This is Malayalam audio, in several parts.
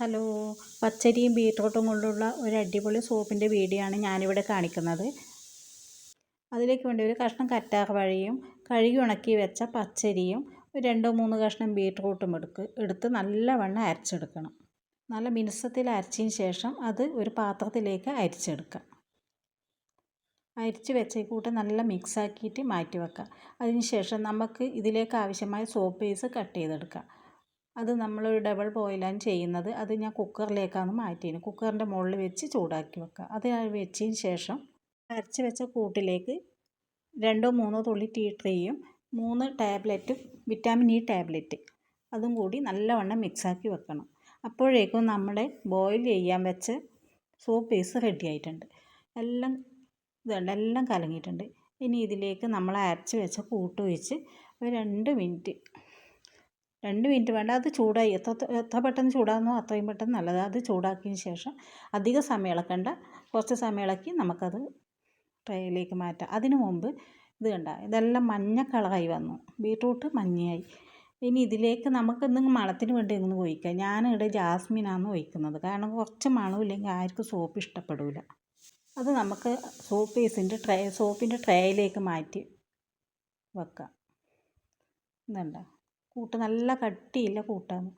ഹലോ. പച്ചരിയും ബീട്രൂട്ടും കൊണ്ടുള്ള ഒരു അടിപൊളി സോപ്പിന്റെ വീഡിയോ ആണ് ഞാനിവിടെ കാണിക്കുന്നത്. അതിലേക്ക് വേണ്ടി ഒരു കഷ്ണം കറ്റാർ വഴിയും കഴുകി ഉണക്കി വെച്ച പച്ചരിയും ഒരു രണ്ടോ മൂന്ന് കഷ്ണം ബീട്രൂട്ടും എടുക്ക് എടുത്ത് നല്ലവണ്ണം അരച്ചെടുക്കണം. നല്ല മിനുസത്തിൽ അരച്ചതിന് ശേഷം അത് ഒരു പാത്രത്തിലേക്ക് അരിച്ചെടുക്കാം. അരിച്ച് വെച്ച കൂട്ട് നല്ല മിക്സാക്കിയിട്ട് മാറ്റി വെക്കാം അതിന് ശേഷം നമുക്ക് ഇതിലേക്ക് ആവശ്യമായ സോപ്പ് പീസ് കട്ട് ചെയ്തെടുക്കാം. അത് നമ്മൾ ഡബിൾ ബോയിലാണ് ചെയ്യുന്നത്. അത് ഞാൻ കുക്കറിലേക്കാണ് മാറ്റിയത്. കുക്കറിന്റെ മുകളിൽ വെച്ച് ചൂടാക്കി വെക്കുക. അത് വെച്ചതിന് ശേഷം അരച്ച് വെച്ച കൂട്ടിലേക്ക് രണ്ടോ മൂന്നോ തുള്ളി ടീ ട്രീയും മൂന്ന് ടാബ്ലറ്റ് വിറ്റാമിൻ ഇ ടാബ്ലറ്റ് അതും കൂടി നല്ലവണ്ണം മിക്സാക്കി വെക്കണം. അപ്പോഴേക്കും നമ്മുടെ ബോയിൽ ചെയ്യാൻ വെച്ച സോപ്പ് പീസ് റെഡി ആയിട്ടുണ്ട്. എല്ലാം ഇതുണ്ട്. എല്ലാം കലങ്ങിയിട്ടുണ്ട്. ഇനി ഇതിലേക്ക് നമ്മൾ അരച്ച് വെച്ച കൂട്ട് ഒരു രണ്ട് മിനിറ്റ് രണ്ട് മിനിറ്റ് വേണ്ട അത് ചൂടായി. എത്ര എത്ര പെട്ടെന്ന് ചൂടാകുന്നോ അത്രയും പെട്ടെന്ന് നല്ലത്. അത് ചൂടാക്കിയതിന് ശേഷം അധികം സമയം ഇളക്കണ്ട. കുറച്ച് സമയം ഇളക്കി നമുക്കത് ട്രേയിലേക്ക് മാറ്റാം. അതിനു മുമ്പ് ഇത് കണ്ട ഇതെല്ലാം മഞ്ഞ കളറായി വന്നു. ബീട്രൂട്ട് മഞ്ഞയായി. ഇനി ഇതിലേക്ക് നമുക്ക് എന്തെങ്കിലും മണത്തിന് വേണ്ടി ഇങ്ങനെ ഒഴിക്കാം. ഞാനിവിടെ ജാസ്മിനാണ് ഒഴിക്കുന്നത്. കാരണം കുറച്ച് മണമില്ലെങ്കിൽ ആർക്കും സോപ്പ് ഇഷ്ടപ്പെടില്ല അത് നമുക്ക് സോപ്പ് പീസിന്റെ ട്രേ സോപ്പിന്റെ ട്രേയിലേക്ക് മാറ്റി വെക്കാം. ഇതുണ്ടോ? കൂട്ട് നല്ല കട്ടിയില്ല കൂട്ടാണ്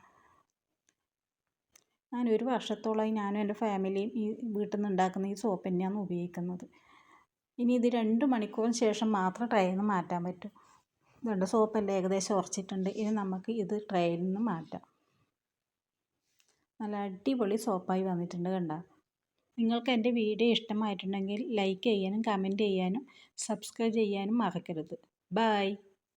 ഞാൻ ഒരു വർഷത്തോളമായി ഞാനും എന്റെ ഫാമിലിയും ഈ വീട്ടിൽ നിന്ന് ഉണ്ടാക്കുന്ന ഈ സോപ്പ് തന്നെയാണ് ഉപയോഗിക്കുന്നത്. ഇനി ഇത് രണ്ട് മണിക്കൂറിന് ശേഷം മാത്രം ട്രയിൽ നിന്ന് മാറ്റാൻ പറ്റും. ഇതുണ്ട് സോപ്പെല്ലാം ഏകദേശം ഉറച്ചിട്ടുണ്ട്. ഇനി നമുക്ക് ഇത് ട്രയിൽ നിന്ന് മാറ്റാം. നല്ല അടിപൊളി സോപ്പായി വന്നിട്ടുണ്ട് കണ്ട. നിങ്ങൾക്ക് എന്റെ വീഡിയോ ഇഷ്ടമായിട്ടുണ്ടെങ്കിൽ ലൈക്ക് ചെയ്യാനും കമന്റ് ചെയ്യാനും സബ്സ്ക്രൈബ് ചെയ്യാനും മറക്കരുത്. ബായ്